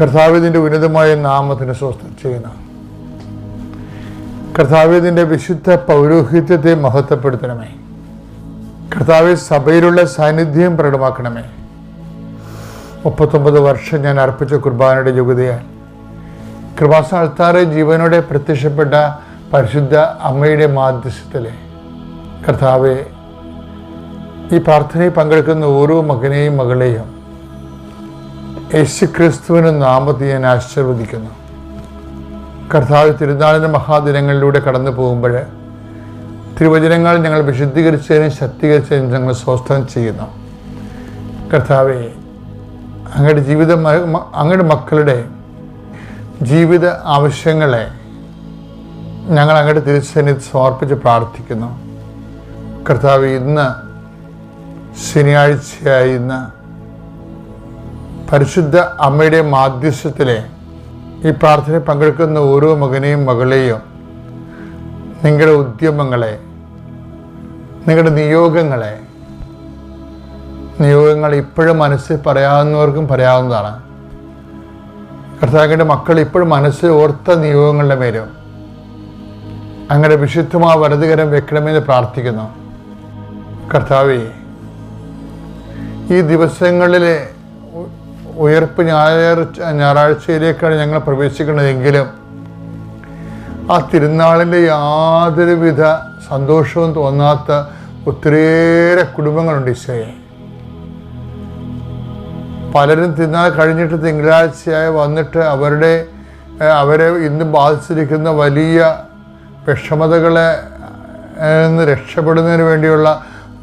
കർത്താവിതിന്റെ ഉന്നതമായ നാമത്തിന് സ്വസ്ഥം ചെയ്യുന്ന. കർത്താവിതിന്റെ വിശുദ്ധ പൗരോഹിത്യത്തെ മഹത്വപ്പെടുത്തണമേ. കർത്താവ് സഭയിലുള്ള സാന്നിധ്യം പ്രകടമാക്കണമേ. മുപ്പത്തൊമ്പത് വർഷം ഞാൻ അർപ്പിച്ച കുർബാനയുടെ യോഗ്യതയാൽ കൃപാസ അൾത്താറെ ജീവനോടെ പ്രത്യക്ഷപ്പെട്ട പരിശുദ്ധ അമ്മയുടെ മാധ്യസ്ഥത്തിലെ കർത്താവെ ഈ പ്രാർത്ഥനയിൽ പങ്കെടുക്കുന്ന ഓരോ മകനെയും മകളെയും യേശു ക്രിസ്തുവിന് നാമത്തിൽ ഞാൻ ആശീർവദിക്കുന്നു. കർത്താവ് തിരുനാളിന്റെ മഹാദിനങ്ങളിലൂടെ കടന്നു പോകുമ്പോൾ തിരുവചനങ്ങൾ ഞങ്ങൾ വിശുദ്ധീകരിച്ചതിനും ശക്തീകരിച്ചതിനും ഞങ്ങൾ സ്വസ്ഥം ചെയ്യുന്നു. കർത്താവെ അങ്ങയുടെ ജീവിത അങ്ങയുടെ മക്കളുടെ ജീവിത ആവശ്യങ്ങളെ ഞങ്ങൾ അങ്ങയുടെ തിരുസന്നിധി സമർപ്പിച്ച് പ്രാർത്ഥിക്കുന്നു. കർത്താവ് ഇന്ന് ശനിയാഴ്ചയായി ഇന്ന് പരിശുദ്ധ അമ്മയുടെ മാധ്യസ്ഥത്തിലെ ഈ പ്രാർത്ഥന പങ്കെടുക്കുന്ന ഓരോ മകനെയും മകളെയും നിങ്ങളുടെ ഉദ്യമങ്ങളെ നിങ്ങളുടെ നിയോഗങ്ങളെ നിയോഗങ്ങൾ ഇപ്പോഴും മനസ്സിൽ പറയാവുന്നവർക്കും പറയാവുന്നതാണ്. കർത്താവിന്റെ മക്കൾ ഇപ്പോഴും മനസ്സിൽ ഓർത്ത നിയോഗങ്ങളുടെ പേരും അങ്ങനെ വിശുദ്ധമായ വലതുകരം വെക്കണമെന്ന് പ്രാർത്ഥിക്കുന്നു. കർത്താവേ ഈ ദിവസങ്ങളിലെ ഉയർപ്പ് ഞായറാഴ്ച ഞായറാഴ്ചയിലേക്കാണ് ഞങ്ങൾ പ്രവേശിക്കുന്നതെങ്കിലും ആ തിരുനാളിന്റെ യാതൊരുവിധ സന്തോഷവും തോന്നാത്ത ഒത്തിരിയേറെ കുടുംബങ്ങളുണ്ട് ഈശോയെ. പലരും തിരുനാൾ കഴിഞ്ഞിട്ട് തിങ്കളാഴ്ചയായി വന്നിട്ട് അവരുടെ അവരെ ഇന്ന് ബാധിച്ചിരിക്കുന്ന വലിയ വിഷമതകളെ രക്ഷപ്പെടുന്നതിന് വേണ്ടിയുള്ള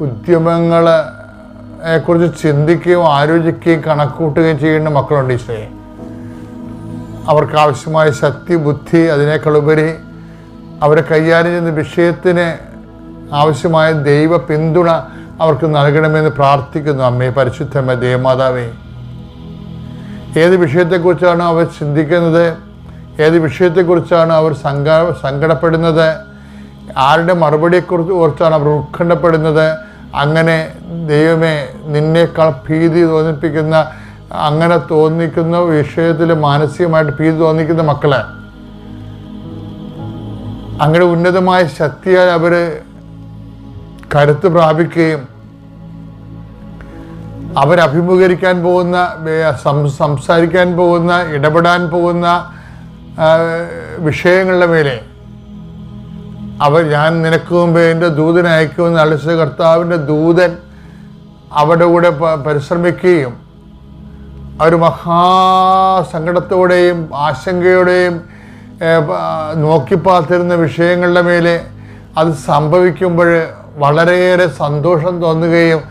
ഉദ്യമങ്ങളെ കുറിച്ച് ചിന്തിക്കുകയും ആലോചിക്കുകയും കണക്കൂട്ടുകയും ചെയ്യുന്ന മക്കളുണ്ട് ഈശോയെ. അവർക്ക് ആവശ്യമായ ശക്തി ബുദ്ധി അതിനേക്കാളുപരി അവരെ കൈകാര്യം ചെയ്യുന്ന വിഷയത്തിന് ആവശ്യമായ ദൈവ പിന്തുണ അവർക്ക് നൽകണമെന്ന് പ്രാർത്ഥിക്കുന്നു. അമ്മേ പരിശുദ്ധമ്മ ദേവമാതാവേ ഏത് വിഷയത്തെക്കുറിച്ചാണ് അവർ ചിന്തിക്കുന്നത്? ഏത് വിഷയത്തെക്കുറിച്ചാണ് അവർ സങ്ക സങ്കടപ്പെടുന്നത്? ആരുടെ മറുപടിയെക്കുറിച്ച് കുറിച്ചാണ് അവർ ഉത്കണ്ഠപ്പെടുന്നത്? അങ്ങനെ ദൈവമേ നിന്നേക്കാൾ ഭീതി തോന്നിപ്പിക്കുന്ന അങ്ങനെ തോന്നിക്കുന്ന വിഷയത്തിൽ മാനസികമായിട്ട് ഭീതി തോന്നിക്കുന്ന മക്കളെ അങ്ങനെ ഉന്നതമായ ശക്തിയാൽ അവർ കരുത്ത് പ്രാപിക്കുകയും അവരഭിമുഖീകരിക്കാൻ പോകുന്ന സംസാരിക്കാൻ പോകുന്ന ഇടപെടാൻ പോകുന്ന വിഷയങ്ങളുടെ മേലെ അവർ ഞാൻ നിനക്ക് മുമ്പ് എന്റെ ദൂതനെ അയക്കുമെന്ന് അളിച്ച കർത്താവിന്റെ ദൂതൻ അവരുടെ കൂടെ പരിശ്രമിക്കുകയും അവർ മഹാസങ്കടത്തോടെയും ആശങ്കയോടെയും നോക്കിപ്പാത്തിരുന്ന വിഷയങ്ങളുടെ മേലെ അത് സംഭവിക്കുമ്പോൾ വളരെയേറെ സന്തോഷം തോന്നുകയും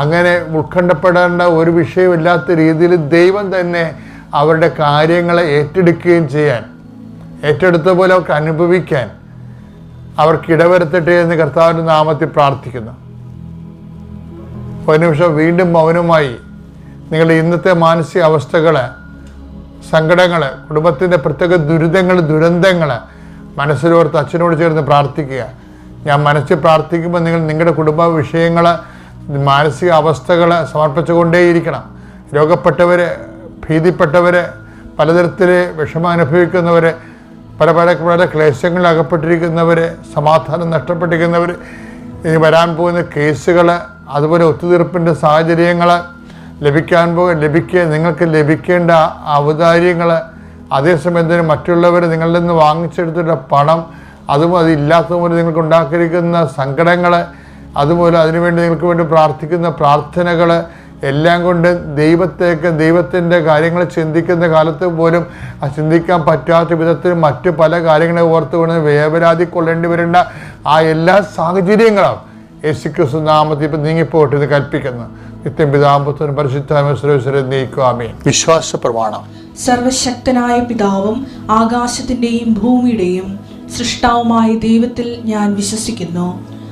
അങ്ങനെ ഉത്കണ്ഠപ്പെടേണ്ട ഒരു വിഷയമില്ലാത്ത രീതിയിൽ ദൈവം തന്നെ അവരുടെ കാര്യങ്ങളെ ഏറ്റെടുക്കുകയും ചെയ്യാൻ ഏറ്റെടുത്ത പോലെ അവർക്ക് അനുഭവിക്കാൻ അവർക്ക് ഇടവരുത്തട്ടെ എന്ന് കർത്താവിന്റെ നാമത്തിൽ പ്രാർത്ഥിക്കുന്നു. ഒരു നിമിഷം വീണ്ടും മൗനമായി നിങ്ങളുടെ ഇന്നത്തെ മാനസിക അവസ്ഥകൾ സങ്കടങ്ങൾ കുടുംബത്തിന്റെ പ്രത്യേക ദുരിതങ്ങൾ ദുരന്തങ്ങൾ മനസ്സിലോർത്ത് അച്ഛനോട് ചേർന്ന് പ്രാർത്ഥിക്കുക. ഞാൻ മനസ്സിൽ പ്രാർത്ഥിക്കുമ്പോൾ നിങ്ങൾ നിങ്ങളുടെ കുടുംബ വിഷയങ്ങൾ മാനസിക അവസ്ഥകൾ സമർപ്പിച്ചുകൊണ്ടേയിരിക്കണം. രോഗപ്പെട്ടവർ ഭീതിപ്പെട്ടവർ പലതരത്തിൽ വിഷമം അനുഭവിക്കുന്നവർ പല പല പല ക്ലേശങ്ങളിൽ അകപ്പെട്ടിരിക്കുന്നവർ സമാധാനം നഷ്ടപ്പെട്ടിരിക്കുന്നവർ ഇനി വരാൻ പോകുന്ന കേസുകൾ അതുപോലെ ഒത്തുതീർപ്പിന്റെ സാഹചര്യങ്ങൾ ലഭിക്കാൻ പോ ലഭിക്കുക നിങ്ങൾക്ക് ലഭിക്കേണ്ട ഔദാര്യങ്ങൾ അതേസമയം തന്നെ മറ്റുള്ളവർ നിങ്ങളിൽ നിന്ന് വാങ്ങിച്ചെടുത്തിട്ട പണം അതും അതില്ലാത്തതുപോലെ നിങ്ങൾക്ക് ഉണ്ടാക്കിയിരിക്കുന്ന സങ്കടങ്ങൾ അതുപോലെ അതിനുവേണ്ടി നിങ്ങൾക്ക് വേണ്ടി പ്രാർത്ഥിക്കുന്ന പ്രാർത്ഥനകൾ എല്ലാം കൊണ്ട് ദൈവത്തേക്ക് ദൈവത്തിന്റെ കാര്യങ്ങൾ ചിന്തിക്കുന്ന കാലത്ത് പോലും ആ ചിന്തിക്കാൻ പറ്റാത്ത വിധത്തിൽ മറ്റ് പല കാര്യങ്ങളെ ഓർത്ത് വേണം വേവരാതി കൊള്ളേണ്ടി വരേണ്ട ആ എല്ലാ സാഹചര്യങ്ങളും യേശുക്രിസ്തു നാമത്തിൽ ഇപ്പം നീങ്ങിപ്പോട്ട് ഇത് കൽപ്പിക്കുന്നു. നിത്യം പിതാമ്പത്തിനും പരിശുദ്ധാമശ്വരം നീക്കുവാമേ വിശ്വാസ പ്രമാണം സർവശക്തനായ പിതാവും ആകാശത്തിന്റെയും ഭൂമിയുടെയും സൃഷ്ടാവുമായ ദൈവത്തിൽ ഞാൻ വിശ്വസിക്കുന്നു.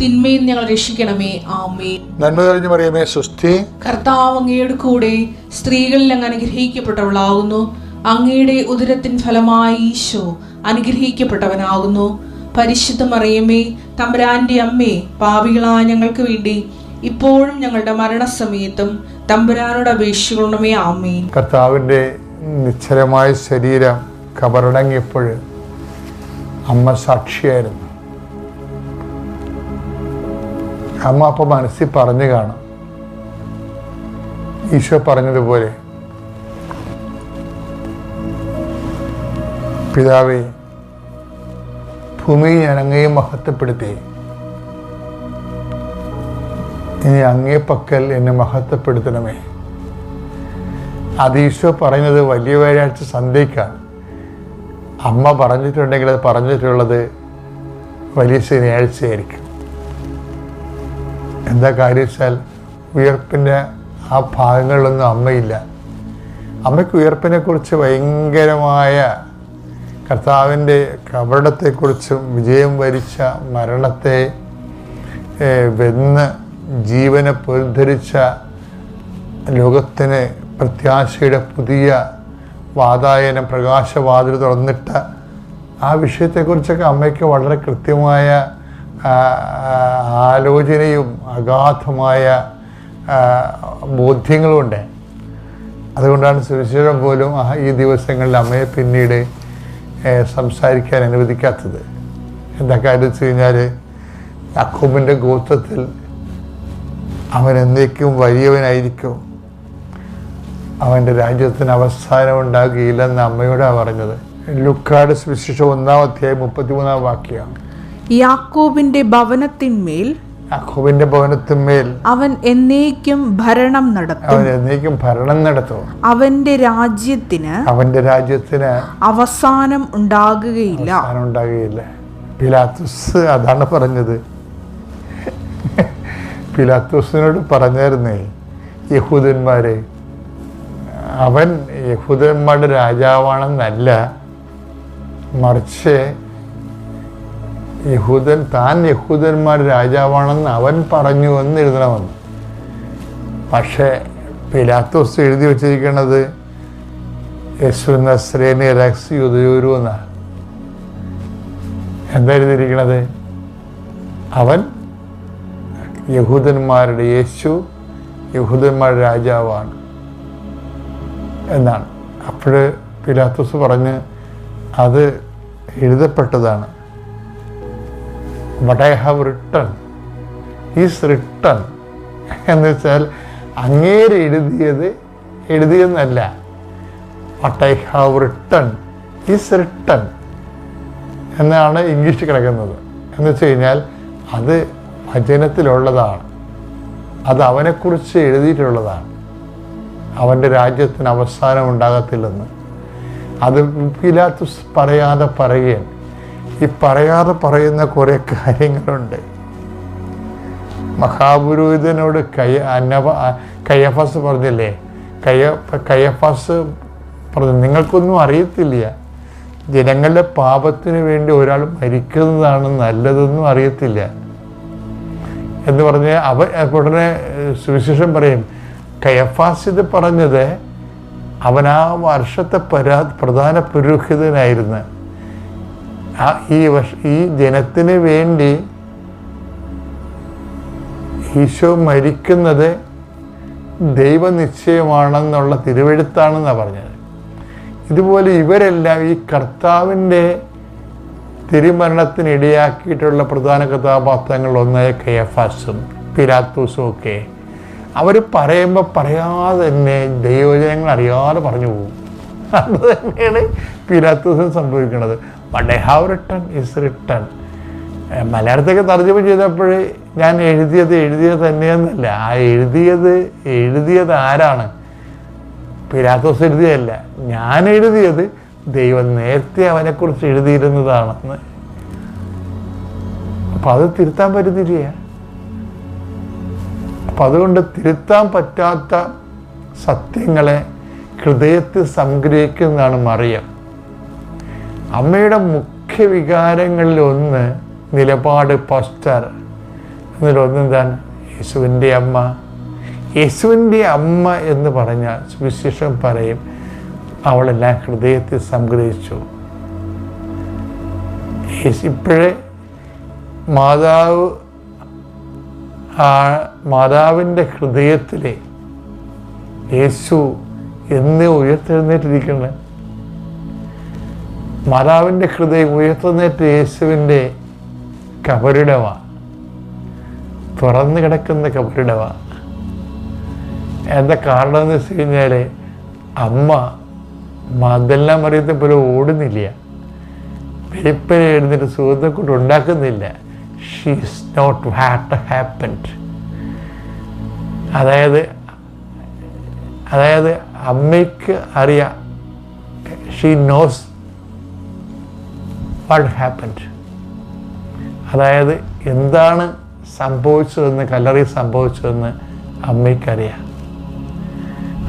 തിന്മയിൽ ഞങ്ങൾ രക്ഷിക്കണമേ. ആമേ നന്മ കഴിഞ്ഞു പറയുമേ സുസ്ഥി കർത്താവ് അങ്ങയുടെ കൂടെ സ്ത്രീകളിൽ അങ്ങ് അനുഗ്രഹിക്കപ്പെട്ടവളാകുന്നു. അങ്ങയുടെ ഉദരത്തിൻ ഫലമായി ഈശോ അനുഗ്രഹിക്കപ്പെട്ടവനാകുന്നു. പരിശുദ്ധ മറിയമേ തമ്പുരാന്റെ അമ്മേ പാവികളായ ഞങ്ങൾക്ക് വേണ്ടി ഇപ്പോഴും ഞങ്ങളുടെ മരണസമയത്തും തമ്പുരാനോട് അപേക്ഷിക്കണമേ. ആമേ കർത്താവിന്റെ നിശ്ചലമായ ശരീരം കബറടങ്ങിയപ്പോൾ അമ്മ സാക്ഷിയായിരുന്നു. അമ്മ അപ്പോൾ മനസ്സിൽ പറഞ്ഞു കാണും. ഈശോ പറഞ്ഞതുപോലെ പിതാവേ ഭൂമി ഞാൻ അങ്ങയെ മഹത്വപ്പെടുത്തി. ഇനി അങ്ങേ പക്കൽ എന്നെ മഹത്വപ്പെടുത്തണമേ. അത് ഈശോ പറയുന്നത് വലിയ വ്യാഴാഴ്ച സന്ധ്യയ്ക്കാണ് അമ്മ പറഞ്ഞിട്ടുണ്ടെങ്കിൽ അത് പറഞ്ഞിട്ടുള്ളത് വലിയ ശനിയാഴ്ചയായിരിക്കും. എന്താ കാര്യം വെച്ചാൽ ഉയർപ്പിന്റെ ആ ഭാഗങ്ങളിലൊന്നും അമ്മയില്ല. അമ്മയ്ക്ക് ഉയർപ്പിനെ കുറിച്ച് ഭയങ്കരമായ കർത്താവിന്റെ കപടത്തെക്കുറിച്ചും വിജയം വരിച്ച മരണത്തെ വെന്ന് ജീവനെ പുരുദ്ധരിച്ച ലോകത്തിന് പ്രത്യാശയുടെ പുതിയ വാതായനം പ്രകാശവാതിൽ തുറന്നിട്ട ആ വിഷയത്തെക്കുറിച്ചൊക്കെ അമ്മയ്ക്ക് വളരെ കൃത്യമായ ആലോചനയും അഗാധമായ ബോധ്യങ്ങളും ബോധ്യങ്ങളുമുണ്ട് അതുകൊണ്ടാണ് സുവിശേഷം പോലും ഈ ദിവസങ്ങളിൽ അമ്മയെ പിന്നീട് സംസാരിക്കാൻ അനുവദിക്കാത്തത്. എന്താ കാര്യം വെച്ച് കഴിഞ്ഞാൽ അക്കൂബിന്റെ ഗോത്രത്തിൽ അവൻ എന്നേക്കും വലിയവനായിരിക്കും. അവന്റെ രാജ്യത്തിന് അവസാനം ഉണ്ടാകുകയില്ലെന്ന് അമ്മയോടാണ് പറഞ്ഞത്. ലുക്കാട് സുവിശേഷം ഒന്നാം അധ്യായം മുപ്പത്തിമൂന്നാം വാക്യമാണ് യാക്കോബിന്റെ ഭവനത്തിന്മേൽ യാക്കോബിന്റെ ഭവനത്തിന്മേൽ അവൻ എന്നേക്കും ഭരണം നടത്തും. അവൻ എന്നേക്കും ഭരണം നടത്തും. അവന്റെ രാജ്യത്തിന് അവന്റെ രാജ്യത്തിന് അവസാനം ഉണ്ടാകുകയില്ല. അവസാനം ഉണ്ടാകുകയില്ല. പിലാത്തുസ് അതാണ് പറഞ്ഞത്. പിലാത്തുസിനോട് പറഞ്ഞായിരുന്നേ യഹൂദന്മാരെ അവൻ യഹൂദന്മാരുടെ രാജാവാണെന്നല്ല മറിച്ച് യഹൂദൻ താൻ യഹൂദന്മാരുടെ രാജാവാണെന്ന് അവൻ പറഞ്ഞു എന്ന് എഴുതണമെന്ന് പക്ഷേ പിലാത്തോസ് എഴുതി വച്ചിരിക്കുന്നത് യേശു നസ്രേനെ രക്സ് യുദയൂരു എന്നാണ്. എന്താ എഴുതിയിരിക്കണത് അവൻ യഹൂദന്മാരുടെ യേശു യഹൂദന്മാരുടെ രാജാവാണ് എന്നാണ്. അപ്പോൾ പിലാത്തോസ് പറഞ്ഞ് അത് എഴുതപ്പെട്ടതാണ്. What I have written is written എന്ന് വെച്ചാൽ അങ്ങേര് എഴുതിയത് എഴുതിയെന്നല്ല. What I have written is written എന്നാണ് ഇംഗ്ലീഷ് കിടക്കുന്നത്. എന്ന് വെച്ച് കഴിഞ്ഞാൽ അത് വചനത്തിലുള്ളതാണ്. അത് അവനെക്കുറിച്ച് എഴുതിയിട്ടുള്ളതാണ്. അവന്റെ രാജ്യത്തിന് അവസാനം ഉണ്ടാകത്തില്ലെന്ന്. അത് പിലാത്തുസ് പറയാതെ പറയുകയാണ്. ഈ പറയാതെ പറയുന്ന കുറേ കാര്യങ്ങളുണ്ട്. മഹാപുരോഹിതനോട് കയ അന്നവ കയ്യഫാസ് പറഞ്ഞില്ലേ? കയ്യ കയ്യഫാസ് പറഞ്ഞു നിങ്ങൾക്കൊന്നും അറിയത്തില്ല. ജനങ്ങളുടെ പാപത്തിന് വേണ്ടി ഒരാൾ മരിക്കുന്നതാണ് നല്ലതെന്നും അറിയത്തില്ല. എന്ന് പറഞ്ഞ് അവ ഉടനെ സുവിശേഷം പറയും കയഫാസ് ഇത് പറഞ്ഞത് അവൻ ആ വർഷത്തെ പരാ പ്രധാന പുരോഹിതനായിരുന്നു. ആ ഈ വർഷ ഈ ജനത്തിന് വേണ്ടി ഈശോ മരിക്കുന്നത് ദൈവനിശ്ചയമാണെന്നുള്ള തിരുവെഴുത്താണെന്നാണ് പറഞ്ഞത്. ഇതുപോലെ ഇവരെല്ലാം ഈ കർത്താവിന്റെ തിരുമരണത്തിന് ഇടയാക്കിയിട്ടുള്ള പ്രധാന കഥാപാത്രങ്ങൾ ഒന്നായ കെയഫാസും പിലാത്തൂസും ഒക്കെ. അവർ പറയുമ്പോൾ പറയാതെ തന്നെ ദൈവജനങ്ങൾ അറിയാതെ പറഞ്ഞു പോകും. അത് തന്നെയാണ് പിലാത്തൂസും സംഭവിക്കുന്നത്. But I have written is written മലയാളത്തേക്ക് തർജമ ചെയ്തപ്പോൾ ഞാൻ എഴുതിയത് എഴുതിയത് തന്നെയെന്നല്ല. ആ എഴുതിയത് എഴുതിയത് ആരാണ്? പിലാത്തോസ് എഴുതിയല്ല ഞാൻ എഴുതിയത് ദൈവം നേരത്തെ അവനെക്കുറിച്ച് എഴുതിയിരുന്നതാണെന്ന്. അപ്പം അത് തിരുത്താൻ പറ്റുന്നില്ല അപ്പം അതുകൊണ്ട് തിരുത്താൻ പറ്റാത്ത സത്യങ്ങളെ ഹൃദയത്തിൽ സംഗ്രഹിക്കുന്നതാണ് മറിയം. അമ്മയുടെ മുഖ്യ വികാരങ്ങളിൽ ഒന്ന് നിലപാട് പോസ്റ്റർ. എന്നിട്ടൊന്ന് എന്താണ്? യേശുവിന്റെ അമ്മ. യേശുവിന്റെ അമ്മ എന്ന് പറഞ്ഞാൽ സുവിശേഷം പറയും അവളെല്ലാം ഹൃദയത്തിൽ സംഗ്രഹിച്ചു. ഇപ്പോഴേ മാതാവ് ആ മാതാവിന്റെ ഹൃദയത്തിലെ യേശു എന്ന് ഉയർത്തെഴുന്നേറ്റിരിക്കുന്നത് മാതാവിന്റെ ഹൃദയം ഉയർത്തുന്നേറ്റ് യേശുവിന്റെ കബറിടവ. തുറന്നു കിടക്കുന്ന കബറിടവ. എന്താ കാരണം എന്ന് വെച്ച് കഴിഞ്ഞാൽ അമ്മ മതെല്ലാം അറിയത്തെ പോലെ ഓടുന്നില്ല. വെളിപ്പനെ എഴുന്നിട്ട് സുഹൃത്തെ കൊണ്ട് ഉണ്ടാക്കുന്നില്ല. ഷീസ് നോട്ട് വാട്ട് ഹാപ്പൻഡ് അതായത് അതായത് അമ്മയ്ക്ക് അറിയാം. ഷീ നോസ് വാട്ട് ഹാപ്പൻഡ് അതായത് എന്താണ് സംഭവിച്ചതെന്ന് കല്ലറി സംഭവിച്ചതെന്ന് അമ്മയ്ക്കറിയാം.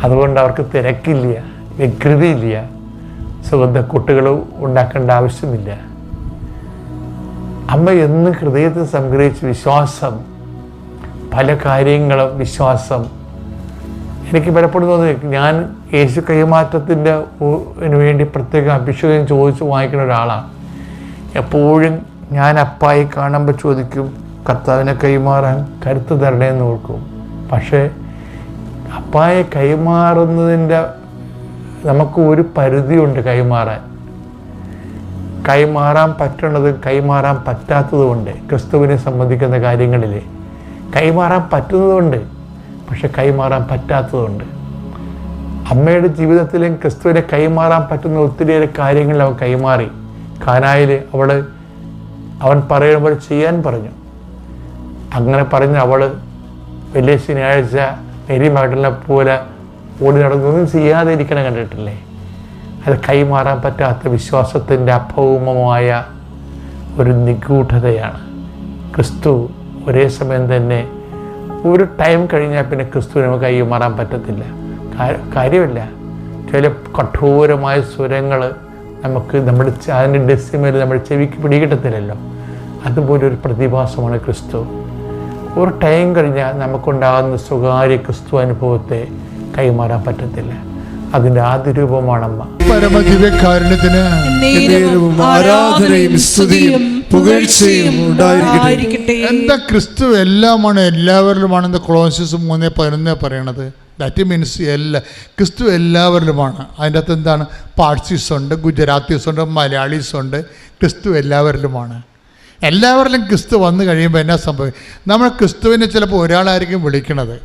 അതുകൊണ്ട് അവർക്ക് തിരക്കില്ല വ്യഗ്രതയില്ല സുഗന്ധ കുട്ടികൾ ഉണ്ടാക്കേണ്ട ആവശ്യമില്ല. അമ്മ എന്ന് ഹൃദയത്തിൽ സംഗ്രഹിച്ച് വിശ്വാസം പല കാര്യങ്ങളും വിശ്വാസം. എനിക്ക് പലപ്പോഴും തോന്നി ഞാൻ യേശു കൈമാറ്റത്തിന്റെ വേണ്ടി പ്രത്യേക അഭിഷേകം ചോദിച്ച് വാങ്ങിക്കുന്ന ഒരാളാണ്. എപ്പോഴും ഞാൻ അപ്പായി കാണുമ്പോൾ ചോദിക്കും കർത്താവിനെ കൈമാറാൻ കരുത്ത് തരണേ എന്ന് ഓർക്കും. പക്ഷേ അപ്പായെ കൈമാറുന്നതിന്റെ നമുക്ക് ഒരു പരിധിയുണ്ട് കൈമാറാൻ. കൈമാറാൻ പറ്റണത് കൈമാറാൻ പറ്റാത്തതുകൊണ്ട് ക്രിസ്തുവിനെ സംബന്ധിക്കുന്ന കാര്യങ്ങളിൽ കൈമാറാൻ പറ്റുന്നതുകൊണ്ട് പക്ഷെ കൈമാറാൻ പറ്റാത്തതുകൊണ്ട് അമ്മയുടെ ജീവിതത്തിലും ക്രിസ്തുവിനെ കൈമാറാൻ പറ്റുന്ന ഒത്തിരിയേറെ കാര്യങ്ങളിൽ അവൻ കൈമാറി. കാനായിൽ അവൾ അവൻ പറയുമ്പോൾ ചെയ്യാൻ പറഞ്ഞു. അങ്ങനെ പറഞ്ഞ് അവൾ വലിയ ശനിയാഴ്ച മേരി മകടലിനെ പോലെ ഓടി നടന്നൊന്നും ചെയ്യാതെ ഇരിക്കണം കണ്ടിട്ടില്ലേ? അത് കൈമാറാൻ പറ്റാത്ത വിശ്വാസത്തിന്റെ അഭൗമമായ ഒരു നിഗൂഢതയാണ്. ക്രിസ്തു ഒരേ സമയം തന്നെ ഒരു ടൈം കഴിഞ്ഞാൽ പിന്നെ ക്രിസ്തു നമുക്ക് കൈമാറാൻ പറ്റത്തില്ല. കാര്യമില്ല. ചില കഠോരമായ സ്വരങ്ങൾ നമുക്ക് നമ്മുടെ അതിന്റെ ഡെസിമേൽ നമ്മുടെ ചെവിക്ക് പിടികിട്ടത്തില്ലല്ലോ. അതുപോലെ ഒരു പ്രതിഭാസമാണ് ക്രിസ്തു. ഒരു ടൈം കഴിഞ്ഞാൽ നമുക്കുണ്ടാകുന്ന സ്വകാര്യ ക്രിസ്തു അനുഭവത്തെ കൈമാറാൻ പറ്റത്തില്ല. അതിന്റെ ആദ്യ രൂപമാണമ്മ. പരമദിവ്യകാരുണ്യത്തിന് നേരവും ആരാധനയും സ്തുതിയും പുകഴ്ചയും ഉണ്ടായിരിക്കട്ടെ. എന്താ ക്രിസ്തു എല്ലാമാണ് എല്ലാവരിലുമാണെന്ന് ക്ലോസസ് മൂന്ന് പതിനൊന്ന് പറയണത്? ദാറ്റ് മീൻസ് എല്ലാ ക്രിസ്തു എല്ലാവരിലുമാണ്. അതിന്റെ അകത്ത് എന്താണ്? പാഴ്സീസ് ഉണ്ട് ഗുജറാത്തീസ് ഉണ്ട് മലയാളീസ് ഉണ്ട്. ക്രിസ്തു എല്ലാവരിലുമാണ്. എല്ലാവരിലും ക്രിസ്തു വന്നു കഴിയുമ്പോൾ എന്നാ സംഭവിക്കും നമ്മൾ ക്രിസ്തുവിനെ ചിലപ്പോൾ ഒരാളായിരിക്കും വിളിക്കണത്.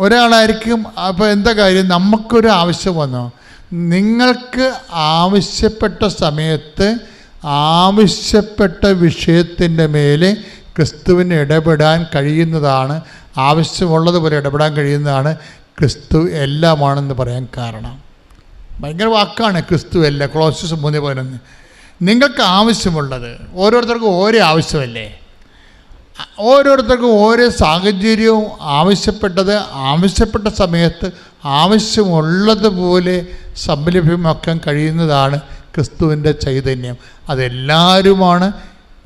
ഒരാളായിരിക്കും അപ്പോൾ എന്താ കാര്യം? നമുക്കൊരു ആവശ്യം വന്നോ. നിങ്ങൾക്ക് ആവശ്യപ്പെട്ട സമയത്ത് ആവശ്യപ്പെട്ട വിഷയത്തിന്റെ മേലെ ക്രിസ്തുവിന് ഇടപെടാൻ കഴിയുന്നതാണ് ആവശ്യമുള്ളതുപോലെ ഇടപെടാൻ കഴിയുന്നതാണ് ക്രിസ്തു എല്ലാമാണെന്ന് പറയാൻ കാരണം. ഭയങ്കര വാക്കാണ് ക്രിസ്തു അല്ല ക്ലോസസ് മൂന്ന് പതിനൊന്ന്. നിങ്ങൾക്ക് ആവശ്യമുള്ളത്. ഓരോരുത്തർക്കും ഓരോ ആവശ്യമല്ലേ? ഓരോരുത്തർക്കും ഓരോ സാഹചര്യവും ആവശ്യപ്പെട്ടത് ആവശ്യപ്പെട്ട സമയത്ത് ആവശ്യമുള്ളതുപോലെ സംലഭ്യമാക്കാൻ കഴിയുന്നതാണ് ക്രിസ്തുവിന്റെ ചൈതന്യം. അതെല്ലാവരുമാണ്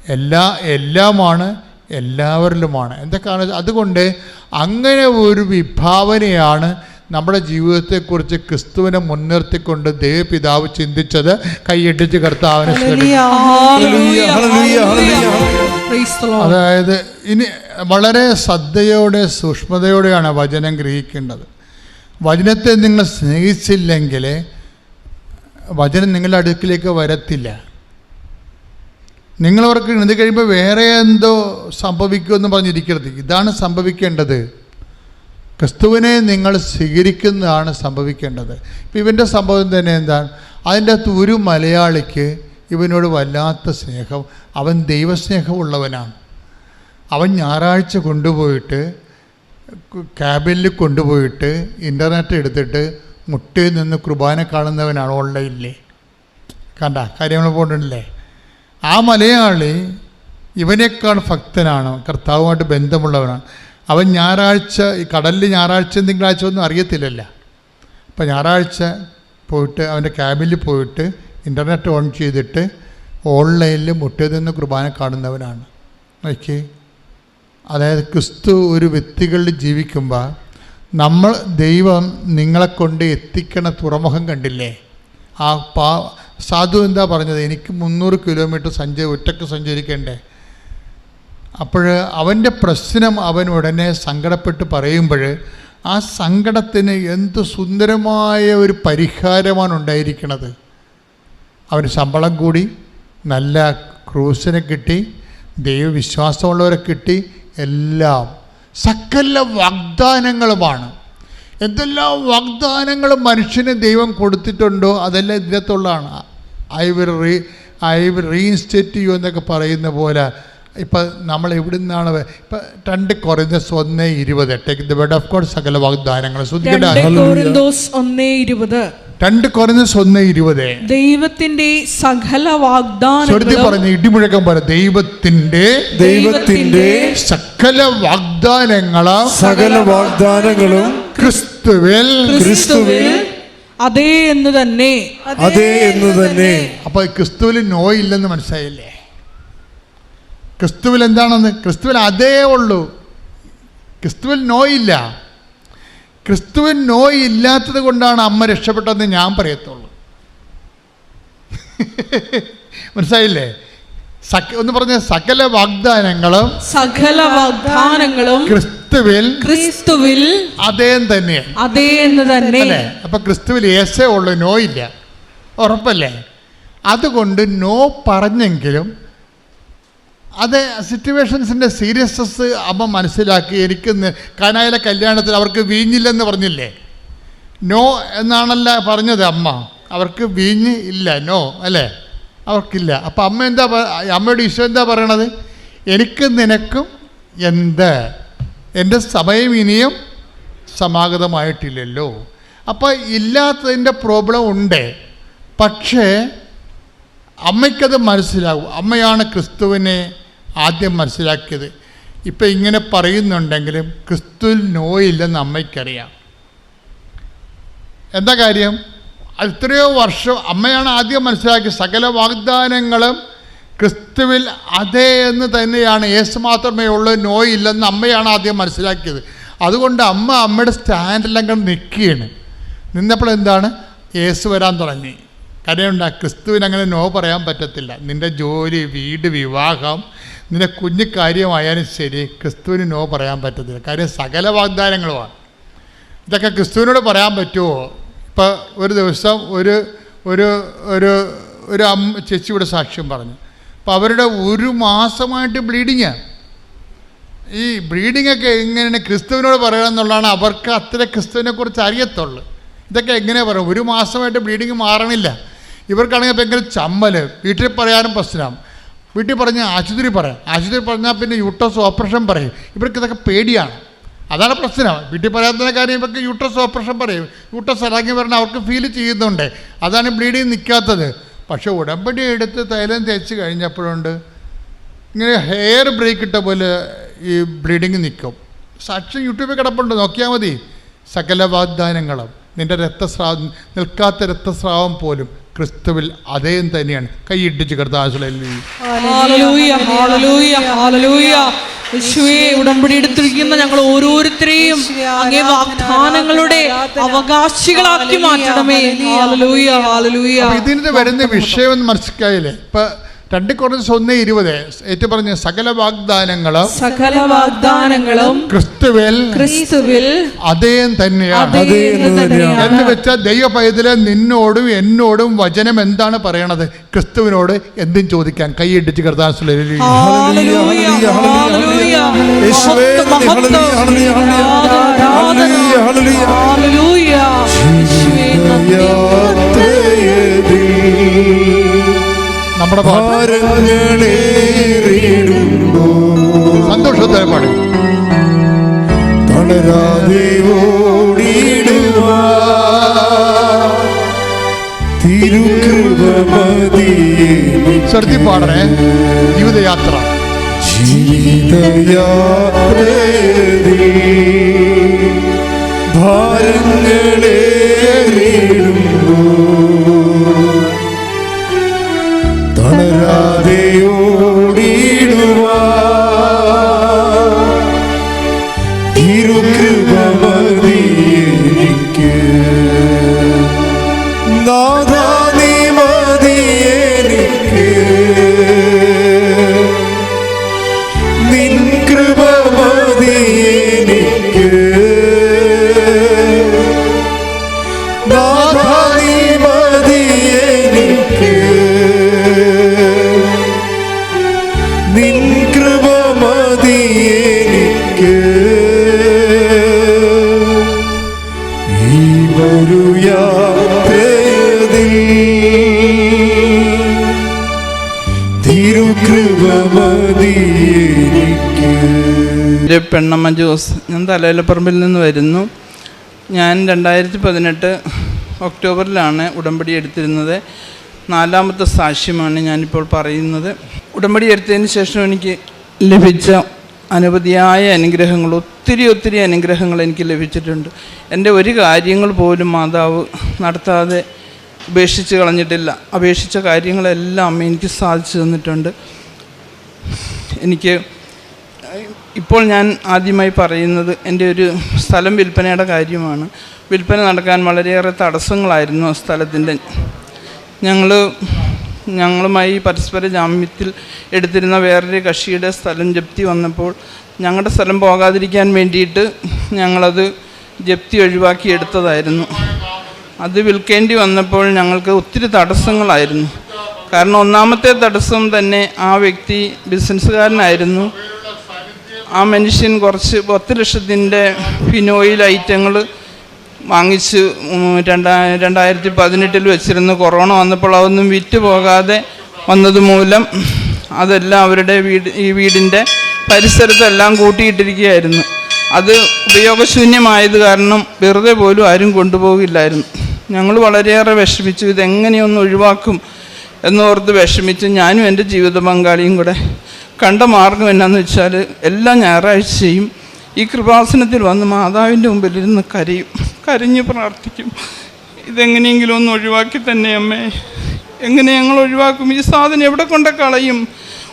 എല്ലാ എല്ലാമാണ് എല്ലാവരിലുമാണ്. എന്തൊക്കെയാണ്? അതുകൊണ്ട് അങ്ങനെ ഒരു വിഭാവനയാണ് നമ്മുടെ ജീവിതത്തെക്കുറിച്ച് ക്രിസ്തുവിനെ മുൻനിർത്തിക്കൊണ്ട് ദൈവപിതാവ് ചിന്തിച്ചത്. കൈയടിച്ച് കർത്താവിനെ. അതായത് ഇനി വളരെ ശ്രദ്ധയോടെ സൂക്ഷ്മതയോടെയാണ് വചനം ഗ്രഹിക്കേണ്ടത്. വചനത്തെ നിങ്ങൾ സ്നേഹിച്ചില്ലെങ്കിൽ വചനം നിങ്ങളുടെ അടുക്കിലേക്ക് വരത്തില്ല. നിങ്ങളവർക്ക് എഴുതി കഴിയുമ്പോൾ വേറെ എന്തോ സംഭവിക്കുമെന്ന് പറഞ്ഞിരിക്കരുത്. ഇതാണ് സംഭവിക്കേണ്ടത്. ക്രിസ്തുവിനെ നിങ്ങൾ സ്വീകരിക്കുന്നതാണ് സംഭവിക്കേണ്ടത്. ഇപ്പം ഇവന്റെ സംഭവം തന്നെ എന്താണ്? അതിന്റെ അകത്ത് ഒരു മലയാളിക്ക് ഇവനോട് വല്ലാത്ത സ്നേഹം. അവൻ ദൈവസ്നേഹമുള്ളവനാണ്. അവൻ ഞായറാഴ്ച കൊണ്ടുപോയിട്ട് ക്യാബിനിൽ കൊണ്ടുപോയിട്ട് ഇന്റർനെറ്റ് എടുത്തിട്ട് മുട്ടയിൽ നിന്ന് കുർബാന കാണുന്നവനാണ് ഓൺലൈനിൽ കണ്ട? കാര്യങ്ങൾ പോകണ്ടല്ലേ? ആ മലയാളി ഇവനേക്കാൾ ഭക്തനാണ്. കർത്താവുമായിട്ട് ബന്ധമുള്ളവനാണ്. അവൻ ഞായറാഴ്ച ഈ കടലിൽ ഞായറാഴ്ച തിങ്കളാഴ്ച ഒന്നും അറിയത്തില്ലല്ല. അപ്പോൾ ഞായറാഴ്ച പോയിട്ട് അവന്റെ ക്യാബിൽ പോയിട്ട് ഇന്റർനെറ്റ് ഓൺ ചെയ്തിട്ട് ഓൺലൈനിൽ മുട്ടയിൽ നിന്ന് കുർബാന കാണുന്നവനാണ്. നോക്കിയേ. അതായത് ക്രിസ്തു ഒരു വ്യക്തികളിൽ ജീവിക്കുമ്പോൾ നമ്മൾ ദൈവം നിങ്ങളെ കൊണ്ട് എത്തിക്കണ തുറമുഖം കണ്ടില്ലേ? ആ പാ സാധു എന്താ പറഞ്ഞത്? എനിക്ക് മുന്നൂറ് കിലോമീറ്റർ സഞ്ച ഒറ്റയ്ക്ക് സഞ്ചരിക്കണ്ടേ? അപ്പോൾ അവന്റെ പ്രശ്നം അവൻ ഉടനെ സങ്കടപ്പെട്ട് പറയുമ്പോൾ ആ സങ്കടത്തിന് എന്ത് സുന്ദരമായ ഒരു പരിഹാരമാണ് ഉണ്ടായിരിക്കുന്നത് അവന് ശമ്പളം കൂടി നല്ല ക്രൂസിനെ കിട്ടി ദൈവവിശ്വാസമുള്ളവരെ കിട്ടി എല്ലാം സകല വാഗ്ദാനങ്ങളുമാണ്. എന്തെല്ലാം വാഗ്ദാനങ്ങളും മനുഷ്യന് ദൈവം കൊടുത്തിട്ടുണ്ടോ? അതെല്ലാം ഇതിനകത്തുള്ളതാണ്. I will re I will reinstate you എന്നൊക്കെ പറയുന്ന പോലെ. ഇപ്പം നമ്മൾ എവിടെ നിന്നാണ് ഇപ്പം രണ്ട് കൊറിന്തോസ് ഒന്ന് ഇരുപത്. Take the word of God സകല വാഗ്ദാനങ്ങൾ രണ്ട് കോറിന്തോസ് ഒന്നേ ഇരുപത്. രണ്ട് കുറഞ്ഞ ഒന്ന് ഇരുപത്. ദൈവത്തിന്റെ സകല വാഗ്ദാനം വാഗ്ദാനങ്ങളും ഇടിമുഴക്കം പോലെ ദൈവത്തിന്റെ ദൈവത്തിന്റെ സകല വാഗ്ദാനങ്ങളും. സകല വാഗ്ദാനങ്ങളും ക്രിസ്തുവിൽ ക്രിസ്തുവിൽ അതേ എന്ന് തന്നെ. അതേ എന്ന് തന്നെ. അപ്പോൾ ക്രിസ്തുവിൽ നോ ഇല്ലെന്ന് മനസ്സിലായില്ലേ? ക്രിസ്തുവിൽ എന്താണെന്ന്? ക്രിസ്തുവിൽ അതേ ഉള്ളൂ. ക്രിസ്തുവിൽ നോ ഇല്ല. ക്രിസ്തുവിൽ നോ ഇല്ലാത്തത് കൊണ്ടാണ് അമ്മ രക്ഷപ്പെട്ടതെന്ന് ഞാൻ പറയത്തുള്ളൂ. മനസ്സിലായില്ലേ? ഒന്ന് പറഞ്ഞ സകല വാഗ്ദാനങ്ങളും സകല വാഗ്ദാനങ്ങളും ക്രിസ്തുവിൽ ക്രിസ്തുവിൽ അതേ തന്നെ. അതേ എന്ന് തന്നെ അപ്പൊ ക്രിസ്തുവിൽ യേശേ ഉള്ളു നോ ഇല്ല. ഉറപ്പല്ലേ? അതുകൊണ്ട് നോ പറഞ്ഞെങ്കിലും അത് സിറ്റുവേഷൻസിന്റെ സീരിയസ്നെസ് അമ്മ മനസ്സിലാക്കി എനിക്ക് കാനായിലെ കല്യാണത്തിൽ അവർക്ക് വീഞ്ഞില്ലെന്ന് പറഞ്ഞില്ലേ? നോ എന്നാണല്ല പറഞ്ഞത് അമ്മ. അവർക്ക് വീഞ്ഞ് ഇല്ല നോ. അല്ലേ? അവർക്കില്ല. അപ്പം അമ്മ എന്താ അമ്മയുടെ ഈശോ എന്താ പറയണത്? എനിക്ക് നിനക്കും എന്ത്? എന്റെ സമയം ഇനിയും സമാഗതമായിട്ടില്ലല്ലോ. അപ്പോൾ ഇല്ലാത്തതിന്റെ പ്രോബ്ലം ഉണ്ട്. പക്ഷേ അമ്മയ്ക്കത് മനസ്സിലാവും അമ്മയാണ് ക്രിസ്തുവിനെ ആദ്യം മനസ്സിലാക്കിയത്. ഇപ്പം ഇങ്ങനെ പറയുന്നുണ്ടെങ്കിലും ക്രിസ്തുവിൽ നോയില്ലെന്ന് അമ്മയ്ക്കറിയാം. എന്താ കാര്യം? എത്രയോ വർഷം അമ്മയാണ് ആദ്യം മനസ്സിലാക്കിയത് സകല വാഗ്ദാനങ്ങളും ക്രിസ്തുവിൽ അതേ എന്ന് തന്നെയാണ്. യേശു മാത്രമേ ഉള്ളൂ നോയില്ലെന്ന് അമ്മയാണ് ആദ്യം മനസ്സിലാക്കിയത്. അതുകൊണ്ട് അമ്മ അമ്മയുടെ സ്റ്റാൻഡെല്ലാം കണ്ട് നിൽക്കുകയാണ്. നിന്നപ്പോൾ എന്താണ്? യേശു വരാൻ തുടങ്ങി. കാര്യമുണ്ട് ക്രിസ്തുവിന് അങ്ങനെ നോ പറയാൻ പറ്റത്തില്ല. നിന്റെ ജോലി വീട് വിവാഹം നിന്റെ കുഞ്ഞു കാര്യമായാലും ശരി ക്രിസ്തുവിന് നോ പറയാൻ പറ്റത്തില്ല. കാര്യം സകല വാഗ്ദാനങ്ങളുമാണ്. ഇതൊക്കെ ക്രിസ്തുവിനോട് പറയാൻ പറ്റുമോ? ഇപ്പോൾ ഒരു ദിവസം ഒരു ഒരു ഒരു ഒരു അമ്മ ചേച്ചിയുടെ സാക്ഷ്യം പറഞ്ഞു. അപ്പോൾ അവരുടെ ഒരു മാസമായിട്ട് ബ്ലീഡിങ്ങാണ് ഈ ബ്ലീഡിംഗ് ഒക്കെ എങ്ങനെയാണ് ക്രിസ്തുവിനോട് പറയണം എന്നുള്ളതാണ് അവർക്ക് അത്ര ക്രിസ്തുവിനെ കുറിച്ച് അറിയത്തുള്ളൂ. ഇതൊക്കെ എങ്ങനെ പറയും ഒരു മാസമായിട്ട് ബ്ലീഡിങ് മാറണില്ല. ഇവർക്കാണെങ്കിൽ ഭയങ്കര ചമ്മൽ വീട്ടിൽ പറയാനും പ്രശ്നം. വീട്ടിൽ പറഞ്ഞാൽ ആശുപത്രി പറയാം. ആശുപത്രി പറഞ്ഞാൽ പിന്നെ യൂട്ടസ് ഓപ്പറേഷൻ പറയും. ഇവർക്ക് ഇതൊക്കെ പേടിയാണ്. അതാണ് പ്രശ്നം. വീട്ടിൽ പറയാത്ത കാര്യം ഇവർക്ക് യൂട്ടസ് ഓപ്പറേഷൻ പറയും. യൂട്ടസ് ഇറങ്ങി വരണം അവർക്ക് ഫീൽ ചെയ്യുന്നുണ്ട്. അതാണ് ബ്ലീഡിങ് നിൽക്കാത്തത് പക്ഷേ ഉടമ്പടി എടുത്ത് തൈലം തേച്ച് കഴിഞ്ഞപ്പോഴുണ്ട് ഇങ്ങനെ ഹെയർ ബ്രേക്ക് ഇട്ട പോലെ ഈ ബ്ലീഡിങ് നിൽക്കും സാക്ഷ്യം യൂട്യൂബിൽ കിടപ്പുണ്ട്. നോക്കിയാൽ മതി. സകല വാഗ്ദാനങ്ങളും നിന്റെ രക്തസ്രാവം നിൽക്കാത്ത രക്തസ്രാവം പോലും. ക്രിസ്തുവിൽ അതേം തന്നെയാണ്. കൈയിട്ടിച്ച് കർത്താശുലി ഉടമ്പടി എടുത്തിരിക്കുന്ന ഞങ്ങൾ ഓരോരുത്തരെയും അങ്ങേ വാഗ്ദാനങ്ങളുടെ അവകാശികളാക്കി മാറ്റണമേ. ഇതിന് വരുന്ന വിഷയം മനസ്സിലായില്ലേ ഇപ്പൊ രണ്ട് കുറച്ച് ഒന്ന് ഇരുപത്. ഏറ്റവും പറഞ്ഞ സകല വാഗ്ദാനങ്ങളും സകല വാഗ്ദാനങ്ങളും ക്രിസ്തുവിൽ ക്രിസ്തുവിൽ അതേം തന്നെയാണ് അതേ എന്ന് വെച്ചാൽ ദൈവ പൈതലെ നിന്നോടും എന്നോടും വചനം എന്താണ് പറയണത്? ക്രിസ്തുവിനോട് എന്തും ചോദിക്കാൻ കൈയിട്ടിച്ച് കർത്താൻ ഹല്ലേലൂയ, നമ്മുടെ സന്തോഷത്തെ സന്തോഷത്തോടെ പാടും. തളരാതെ ശ്രദ്ധി പാടണേ. ജീവിതയാത്ര. ജീവിതയാത്ര ഭാരങ്ങളേറിടുമ്പോ തലയിലപ്പറമ്പിൽ നിന്ന് വരുന്നു. ഞാൻ രണ്ടായിരത്തി പതിനെട്ട് ഒക്ടോബറിലാണ് ഉടമ്പടി എടുത്തിരുന്നത്. നാലാമത്തെ സാക്ഷ്യമാണ് ഞാനിപ്പോൾ പറയുന്നത്. ഉടമ്പടി എടുത്തതിന് ശേഷം എനിക്ക് ലഭിച്ച അനവധിയായ അനുഗ്രഹങ്ങൾ ഒത്തിരി ഒത്തിരി അനുഗ്രഹങ്ങൾ എനിക്ക് ലഭിച്ചിട്ടുണ്ട്. എന്റെ ഒരു കാര്യങ്ങൾ പോലും മാതാവ് നടത്താതെ ഉപേക്ഷിച്ച് കളഞ്ഞിട്ടില്ല. അപേക്ഷിച്ച കാര്യങ്ങളെല്ലാം എനിക്ക് സാധിച്ചു തന്നിട്ടുണ്ട്. എനിക്ക് ഇപ്പോൾ ഞാൻ ആദ്യമായി പറയുന്നത് എന്റെ ഒരു സ്ഥലം വിൽപ്പനയുടെ കാര്യമാണ്. വിൽപ്പന നടക്കാൻ വളരെയേറെ തടസ്സങ്ങളായിരുന്നു ആ സ്ഥലത്തിന്റെ. ഞങ്ങൾ ഞങ്ങളുമായി പരസ്പര ജാമ്യത്തിൽ എടുത്തിരുന്ന വേറൊരു കക്ഷിയുടെ സ്ഥലം ജപ്തി വന്നപ്പോൾ ഞങ്ങളുടെ സ്ഥലം പോകാതിരിക്കാൻ വേണ്ടിയിട്ട് ഞങ്ങളത് ജപ്തി ഒഴിവാക്കി എടുത്തതായിരുന്നു. അത് വിൽക്കേണ്ടി വന്നപ്പോൾ ഞങ്ങൾക്ക് ഒത്തിരി തടസ്സങ്ങളായിരുന്നു. കാരണം ഒന്നാമത്തെ തടസ്സം തന്നെ ആ വ്യക്തി ബിസിനസ്സുകാരനായിരുന്നു. ആ മനുഷ്യൻ കുറച്ച് പത്ത് ലക്ഷത്തിന്റെ ഫിനോയിൽ ഐറ്റങ്ങൾ വാങ്ങിച്ച് രണ്ടാ രണ്ടായിരത്തി പതിനെട്ടിൽ വെച്ചിരുന്നു കൊറോണ വന്നപ്പോൾ അതൊന്നും വിറ്റ് പോകാതെ വന്നത് മൂലം അതെല്ലാം അവരുടെ വീട് ഈ വീടിന്റെ പരിസരത്തെല്ലാം കൂട്ടിയിട്ടിരിക്കുകയായിരുന്നു. അത് ഉപയോഗശൂന്യമായത് കാരണം വെറുതെ പോലും ആരും കൊണ്ടുപോകില്ലായിരുന്നു. ഞങ്ങൾ വളരെയേറെ വിഷമിച്ചു. ഇതെങ്ങനെയൊന്ന് ഒഴിവാക്കും എന്നോർത്ത് വിഷമിച്ച് ഞാനും എന്റെ ജീവിത പങ്കാളിയും കൂടെ കണ്ട മാർഗം എന്നാന്ന് വെച്ചാൽ എല്ലാ ഞായറാഴ്ചയും ഈ കൃപാസനത്തിൽ വന്ന് മാതാവിന്റെ മുമ്പിൽ ഇരുന്ന് കരയും കരഞ്ഞ് പ്രാർത്ഥിക്കും. ഇതെങ്ങനെയെങ്കിലും ഒന്ന് ഒഴിവാക്കി തന്നെ അമ്മേ. എങ്ങനെ ഞങ്ങൾ ഒഴിവാക്കും? ഈ സാധനം എവിടെ കൊണ്ട് കളയും?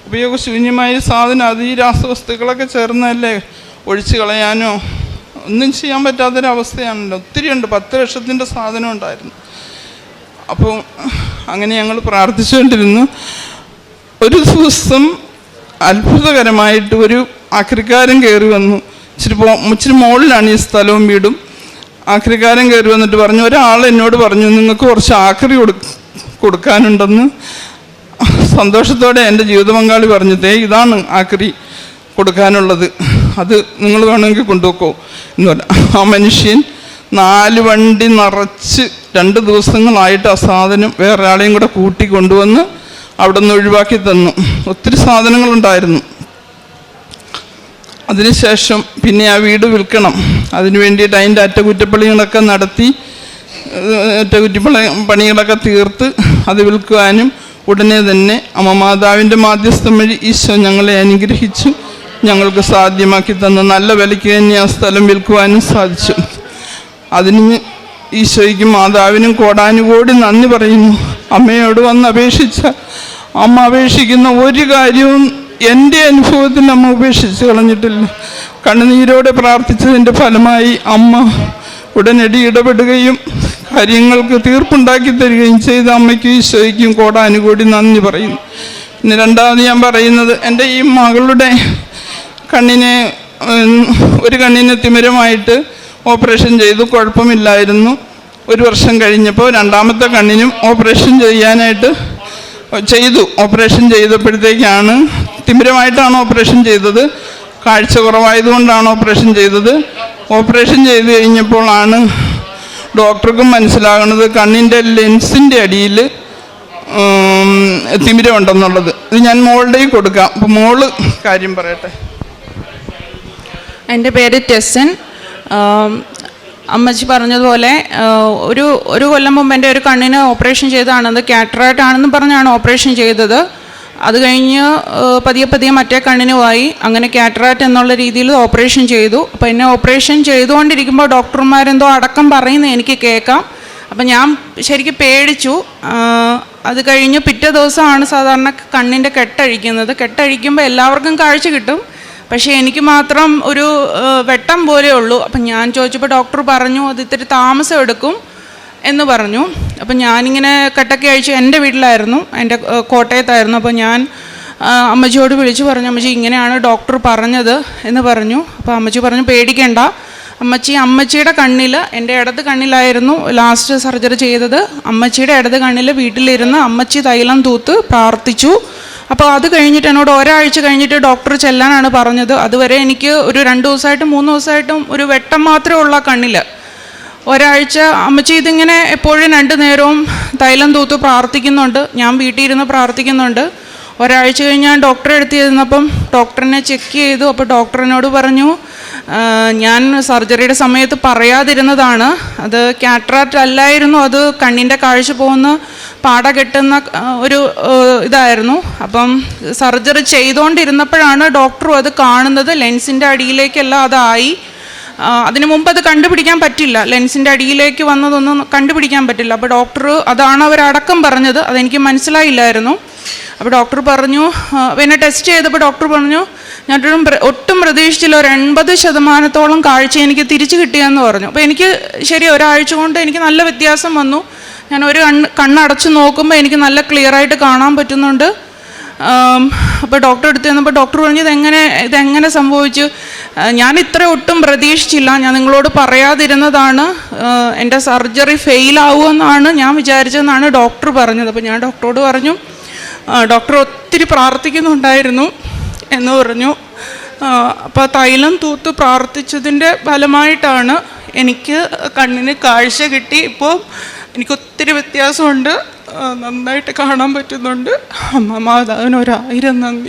ഉപയോഗശൂന്യമായ സാധനം അത് ഈ രാസവസ്തുക്കളൊക്കെ ചേർന്നല്ലേ ഒഴിച്ച് കളയാനോ? ഒന്നും ചെയ്യാൻ പറ്റാത്തൊരവസ്ഥയാണല്ലോ. ഒത്തിരി ഉണ്ട്. പത്ത് ലക്ഷത്തിന്റെ സാധനം ഉണ്ടായിരുന്നു. അപ്പോൾ അങ്ങനെ ഞങ്ങൾ പ്രാർത്ഥിച്ചുകൊണ്ടിരുന്നു. ഒരു ദിവസം അത്ഭുതകരമായിട്ട് ഒരു ആക്രിക്കാരൻ കയറി വന്നു. ഇച്ചിരി ഇച്ചിരി മുകളിലാണ് ഈ സ്ഥലവും വീടും. ആക്രിക്കാരൻ കയറി വന്നിട്ട് പറഞ്ഞു ഒരാൾ എന്നോട് പറഞ്ഞു നിങ്ങൾക്ക് കുറച്ച് ആക്രി കൊടു കൊടുക്കാനുണ്ടെന്ന്. സന്തോഷത്തോടെ എന്റെ ജീവിത പങ്കാളി പറഞ്ഞു ദേ ഇതാണ് ആക്രി കൊടുക്കാനുള്ളത്. അത് നിങ്ങൾ വേണമെങ്കിൽ കൊണ്ടുപോക്കോ എന്ന് പറഞ്ഞു. ആ മനുഷ്യൻ നാല് വണ്ടി നിറച്ച് രണ്ട് ദിവസങ്ങളായിട്ട് ആ സാധനം വേറൊരാളെയും കൂടെ കൂട്ടി കൊണ്ടുവന്ന് അവിടെ നിന്ന് ഒഴിവാക്കി തന്നു. ഒത്തിരി സാധനങ്ങളുണ്ടായിരുന്നു. അതിനുശേഷം പിന്നെ ആ വീട് വിൽക്കണം. അതിന് വേണ്ടിയിട്ട് അതിന്റെ അറ്റകുറ്റപ്പണികളൊക്കെ നടത്തി അറ്റകുറ്റപ്പണി പണികളൊക്കെ തീർത്ത് അത് വിൽക്കുവാനും ഉടനെ തന്നെ അമ്മ മാതാവിന്റെ മാധ്യസ്ഥം വഴി ഈശോ ഞങ്ങളെ അനുഗ്രഹിച്ചു ഞങ്ങൾക്ക് സാധ്യമാക്കി തന്ന നല്ല വിലയ്ക്ക് തന്നെ ആ സ്ഥലം വിൽക്കുവാനും സാധിച്ചു. അതിന് ഈശോയ്ക്കും മാതാവിനും കോടാനുകോടി നന്ദി പറയുന്നു. അമ്മയോട് വന്ന് അപേക്ഷിച്ച അമ്മ അപേക്ഷിക്കുന്ന ഒരു കാര്യവും എന്റെ അനുഭവത്തിൽ അമ്മ ഉപേക്ഷിച്ച് കളഞ്ഞിട്ടില്ല. കണ്ണുനീരോടെ പ്രാർത്ഥിച്ചതിന്റെ ഫലമായി അമ്മ ഉടനടി ഇടപെടുകയും കാര്യങ്ങൾക്ക് തീർപ്പുണ്ടാക്കി തരികയും ചെയ്ത അമ്മയ്ക്കും ഈശോയ്ക്കും കോടാനുകൂടി നന്ദി പറയുന്നു. പിന്നെ രണ്ടാമത് ഞാൻ പറയുന്നത് എന്റെ ഈ മകളുടെ കണ്ണിനെ ഒരു കണ്ണിനെ തിമിരമായിട്ട് ഓപ്പറേഷൻ ചെയ്തു കുഴപ്പമില്ലായിരുന്നു. ഒരു വർഷം കഴിഞ്ഞപ്പോൾ രണ്ടാമത്തെ കണ്ണിനും ഓപ്പറേഷൻ ചെയ്യാനായിട്ട് ചെയ്തു. ഓപ്പറേഷൻ ചെയ്തപ്പോഴത്തേക്കാണ് തിമിരമായിട്ടാണ് ഓപ്പറേഷൻ ചെയ്തത്. കാഴ്ച കുറവായതുകൊണ്ടാണ് ഓപ്പറേഷൻ ചെയ്തത്. ഓപ്പറേഷൻ ചെയ്ത് കഴിഞ്ഞപ്പോഴാണ് ഡോക്ടർക്കും മനസ്സിലാകുന്നത് കണ്ണിന്റെ ലെൻസിന്റെ അടിയിൽ തിമിരമുണ്ടെന്നുള്ളത്. ഇത് ഞാൻ മോളുടെ കൊടുക്കാം. അപ്പോൾ മോൾ കാര്യം പറയട്ടെ. എന്റെ പേര് ടെസൻ. ആം, അമ്മച്ചി പറഞ്ഞതുപോലെ ഒരു ഒരു കൊല്ലം മുമ്പ് എന്റെ ഒരു കണ്ണിന് ഓപ്പറേഷൻ ചെയ്തതാണത് കാറ്ററായിട്ട് ആണെന്ന് പറഞ്ഞാണ് ഓപ്പറേഷൻ ചെയ്തത്. അത് കഴിഞ്ഞ് പതിയെ പതിയെ മറ്റേ കണ്ണിനുമായി അങ്ങനെ കാറ്ററാറ്റ് എന്നുള്ള രീതിയിൽ ഓപ്പറേഷൻ ചെയ്തു. അപ്പോൾ എന്നെ ഓപ്പറേഷൻ ചെയ്തുകൊണ്ടിരിക്കുമ്പോൾ ഡോക്ടർമാരെന്തോ അടക്കം പറയുന്നത് എനിക്ക് കേൾക്കാം. അപ്പം ഞാൻ ശരിക്കും പേടിച്ചു. അത് കഴിഞ്ഞ് പിറ്റേ ദിവസമാണ് സാധാരണ കണ്ണിന്റെ കെട്ടഴിക്കുന്നത്. കെട്ടഴിക്കുമ്പോൾ എല്ലാവർക്കും കാഴ്ച കിട്ടും. പക്ഷേ എനിക്ക് മാത്രം ഒരു വെട്ടം പോലെ ഉള്ളൂ. അപ്പം ഞാൻ ചോദിച്ചപ്പോൾ ഡോക്ടർ പറഞ്ഞു അത് ഇത്തിരി താമസം എടുക്കും എന്ന് പറഞ്ഞു. അപ്പം ഞാനിങ്ങനെ കട്ടൊക്കെ അഴിച്ച് എന്റെ വീട്ടിലായിരുന്നു എന്റെ കോട്ടയത്തായിരുന്നു. അപ്പോൾ ഞാൻ അമ്മച്ചിയോട് വിളിച്ചു പറഞ്ഞു അമ്മച്ചി ഇങ്ങനെയാണ് ഡോക്ടർ പറഞ്ഞത് എന്ന് പറഞ്ഞു. അപ്പോൾ അമ്മച്ചി പറഞ്ഞു പേടിക്കേണ്ട. അമ്മച്ചി അമ്മച്ചിയുടെ കണ്ണിൽ എന്റെ ഇടത് കണ്ണിലായിരുന്നു ലാസ്റ്റ് സർജറി ചെയ്തത്. അമ്മച്ചിയുടെ ഇടത് കണ്ണിൽ വീട്ടിലിരുന്ന് അമ്മച്ചി തൈലം തൂത്ത് പ്രാർത്ഥിച്ചു. അപ്പോൾ അത് കഴിഞ്ഞിട്ട് എന്നോട് ഒരാഴ്ച കഴിഞ്ഞിട്ട് ഡോക്ടർ ചെല്ലാനാണ് പറഞ്ഞത്. അതുവരെ എനിക്ക് ഒരു രണ്ട് ദിവസമായിട്ടും മൂന്ന് ദിവസമായിട്ടും ഒരു വെട്ടം മാത്രമേ ഉള്ള കണ്ണിൽ ഒരാഴ്ച അമ്മച്ചി ഇതിങ്ങനെ എപ്പോഴും രണ്ടു നേരവും തൈലം തൂത്ത് പ്രാർത്ഥിക്കുന്നുണ്ട്. ഞാൻ വീട്ടിൽ ഇരുന്ന് പ്രാർത്ഥിക്കുന്നുണ്ട്. ഒരാഴ്ച കഴിഞ്ഞ് ഞാൻ ഡോക്ടറെ അടുത്ത് ചെന്നപ്പം ഡോക്ടറിനെ ചെക്ക് ചെയ്തു. അപ്പോൾ ഡോക്ടറിനോട് പറഞ്ഞു "ആ, ഞാൻ സർജറിയുടെ സമയത്ത് പറയാതിരുന്നതാണ്. അത് കാറ്ററാക്റ്റ് അല്ലായിരുന്നു. അത് കണ്ണിന്റെ കാഴ്ച പോകുന്ന പാട കെട്ടുന്ന ഒരു ഇതായിരുന്നു. അപ്പം സർജറി ചെയ്തുകൊണ്ടിരുന്നപ്പോഴാണ് ഡോക്ടറും അത് കാണുന്നത്. ലെൻസിന്റെ അടിയിലേക്കെല്ലാം അതായി. അതിനു മുമ്പ് അത് കണ്ടുപിടിക്കാൻ പറ്റില്ല. ലെൻസിന്റെ അടിയിലേക്ക് വന്നതൊന്നും കണ്ടുപിടിക്കാൻ പറ്റില്ല. അപ്പോൾ ഡോക്ടർ അതാണ് അവരടക്കം പറഞ്ഞത്. അതെനിക്ക് മനസ്സിലായില്ലായിരുന്നു. അപ്പോൾ ഡോക്ടർ പറഞ്ഞു പിന്നെ ടെസ്റ്റ് ചെയ്തപ്പോൾ ഡോക്ടർ പറഞ്ഞു ഞാനൊട്ടും ഒട്ടും പ്രതീക്ഷിച്ചില്ല. ഒരു എൺപത് ശതമാനത്തോളം കാഴ്ച എനിക്ക് തിരിച്ചു കിട്ടിയെന്ന് പറഞ്ഞു. അപ്പോൾ എനിക്ക് ശരി ഒരാഴ്ച കൊണ്ട് എനിക്ക് നല്ല വ്യത്യാസം വന്നു. ഞാൻ ഒരു കണ്ണ് കണ്ണടച്ച് നോക്കുമ്പോൾ എനിക്ക് നല്ല ക്ലിയർ ആയിട്ട് കാണാൻ പറ്റുന്നുണ്ട്. അപ്പോൾ ഡോക്ടർ അടുത്ത് ചെന്നപ്പോൾ ഡോക്ടർ പറഞ്ഞു ഇതെങ്ങനെ ഇതെങ്ങനെ സംഭവിച്ചു? ഞാൻ ഇത്ര ഒട്ടും പ്രതീക്ഷിച്ചില്ല. ഞാൻ നിങ്ങളോട് പറയാതിരുന്നതാണ് എന്റെ സർജറി ഫെയിലാവുമെന്നാണ് ഞാൻ വിചാരിച്ചതെന്നാണ് ഡോക്ടർ പറഞ്ഞത്. അപ്പോൾ ഞാൻ ഡോക്ടറോട് പറഞ്ഞു ഡോക്ടർ ഒത്തിരി പ്രാർത്ഥിക്കുന്നുണ്ടായിരുന്നു. എന്ന് പറഞ്ഞു. അപ്പോൾ തൈലം തൂത്ത് പ്രാർത്ഥിച്ചതിന്റെ ഫലമായിട്ടാണ് എനിക്ക് കണ്ണിന് കാഴ്ച കിട്ടി. ഇപ്പോൾ എനിക്ക് ഒത്തിരി വ്യത്യാസമുണ്ട്. നന്നായിട്ട് കാണാൻ പറ്റുന്നുണ്ട്. അമ്മ മാതാവിന് ഒരായിരം നന്ദി.